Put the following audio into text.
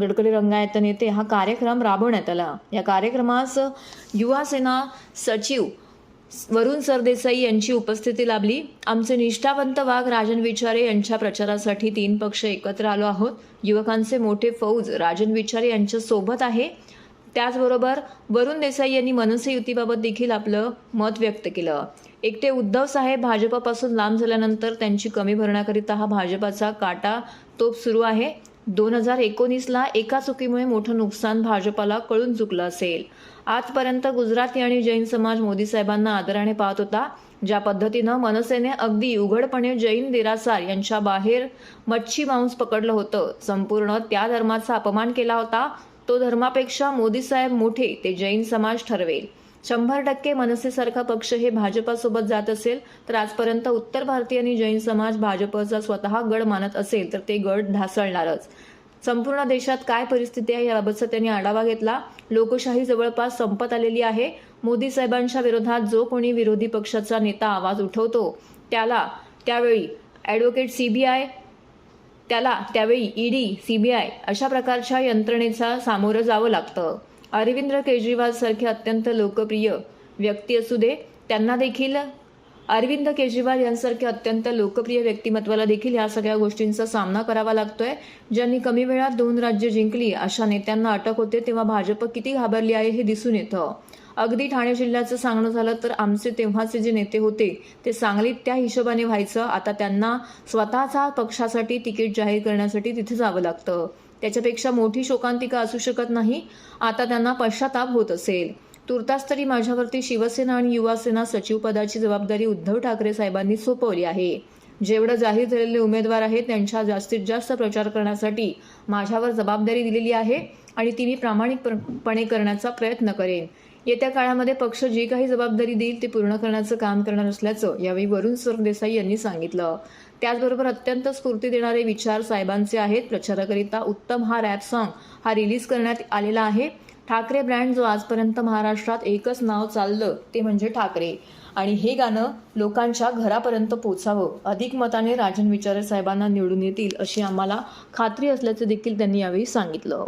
गडकरी रंगायत नेते हा कार्यक्रम राबवण्यात आला. या कार्यक्रमास युवा सेना सचिव वरुण सरदेसाई यांची उपस्थिती लाभली. आमचे निष्ठावंत वाघ राजन विचारे यांच्या प्रचारासाठी तीन पक्ष एकत्र आलो आहोत. युवकांचे मोठे फौज राजन विचारे यांच्या सोबत आहे. त्याचबरोबर वरुण देसाई यांनी मनसे युतीबाबत देखील आपलं मत व्यक्त केलं. एकटे उद्धव साहेब भाजपापासून लांब झाल्यानंतर त्यांची कमी भरण्याकरिता हा भाजपाचा काटा तोप सुरू आहे. दोन हजार एकोणीसला एका चुकीमुळे मोठं नुकसान भाजपाला कळून चुकलं असेल. आजपर्यंत गुजराती आणि जैन समाज मोदी साहेबांना आदराने पाहत होता ज्या पद्धतीनं मनसेने अगदी उघडपणे जैन देरासार यांच्या बाहेर मच्छी मांस पकडलं होतं. संपूर्ण त्या धर्माचा अपमान केला होता. तो धर्मापेक्षा मोदी साहेब मोठे ते जैन समाज ठरवेल. शंभर टक्के मनसेसारखा पक्ष हे भाजपासोबत जात असेल तर आजपर्यंत उत्तर भारतीयांनी जैन समाज भाजपचा स्वतः गड मानत असेल तर ते गड ढासळणारच. संपूर्ण देशात काय परिस्थिती आहे याबाबतचा त्यांनी आढावा घेतला. लोकशाही जवळपास संपत आलेली आहे. मोदी साहेबांच्या विरोधात जो कोणी विरोधी पक्षाचा नेता आवाज उठवतो त्याला त्यावेळी ॲडव्होकेट सीबीआय त्याला त्यावेळी ईडी सीबीआय अशा प्रकारच्या यंत्रणेचा सामोरं जावं लागतं. अरविंद केजरीवाल सारखे अत्यंत लोकप्रिय व्यक्ती असू दे त्यांना देखील अरविंद केजरीवाल यांसारखे अत्यंत लोकप्रिय व्यक्तिमत्वाला देखील या सगळ्या गोष्टींचा सामना करावा लागतोय. ज्यांनी कमी वेळात दोन राज्य जिंकली अशा नेत्यांना अटक होते तेव्हा भाजप किती घाबरली आहे हे दिसून येतं. अगदी ठाणे जिल्ह्याचं सांगणं झालं तर आमचे तेव्हाचे जे नेते होते ते सांगलीत त्या हिशोबाने व्हायचं. आता त्यांना स्वतःचा पक्षासाठी तिकीट जाहीर करण्यासाठी तिथे जावं लागतं. त्याच्यापेक्षा मोठी शोकांतिका असू शकत नाही. आता त्यांना पश्चाताप होत असेल. तुर्तास तरी माझ्यावरती शिवसेना आणि युवासेना सचिव पदाची जबाबदारी उद्धव ठाकरे साहेबांनी सोपवली आहे. जेवढं जाहीर झालेले उमेदवार आहेत त्यांच्या जास्तीत जास्त प्रचार करण्यासाठी माझ्यावर जबाबदारी दिलेली आहे आणि ती मी प्रामाणिकपणे करण्याचा प्रयत्न करेन. येत्या काळामध्ये पक्ष जी काही जबाबदारी देईल ते पूर्ण करण्याचं काम करणार असल्याचं यावेळी वरुण सरदेसाई यांनी सांगितलं. त्याचबरोबर अत्यंत स्फूर्ती देणारे विचार साहेबांचे आहेत. प्रचाराकरिता उत्तम हा रॅप सॉन्ग हा रिलीज करण्यात आलेला आहे. ठाकरे ब्रँड जो आजपर्यंत महाराष्ट्रात एकच नाव चाललं ते म्हणजे ठाकरे. आणि हे गाणं लोकांच्या घरापर्यंत पोचावं. अधिक मताने राजन विचारे साहेबांना निवडून येतील अशी आम्हाला खात्री असल्याचं देखील त्यांनी यावेळी सांगितलं.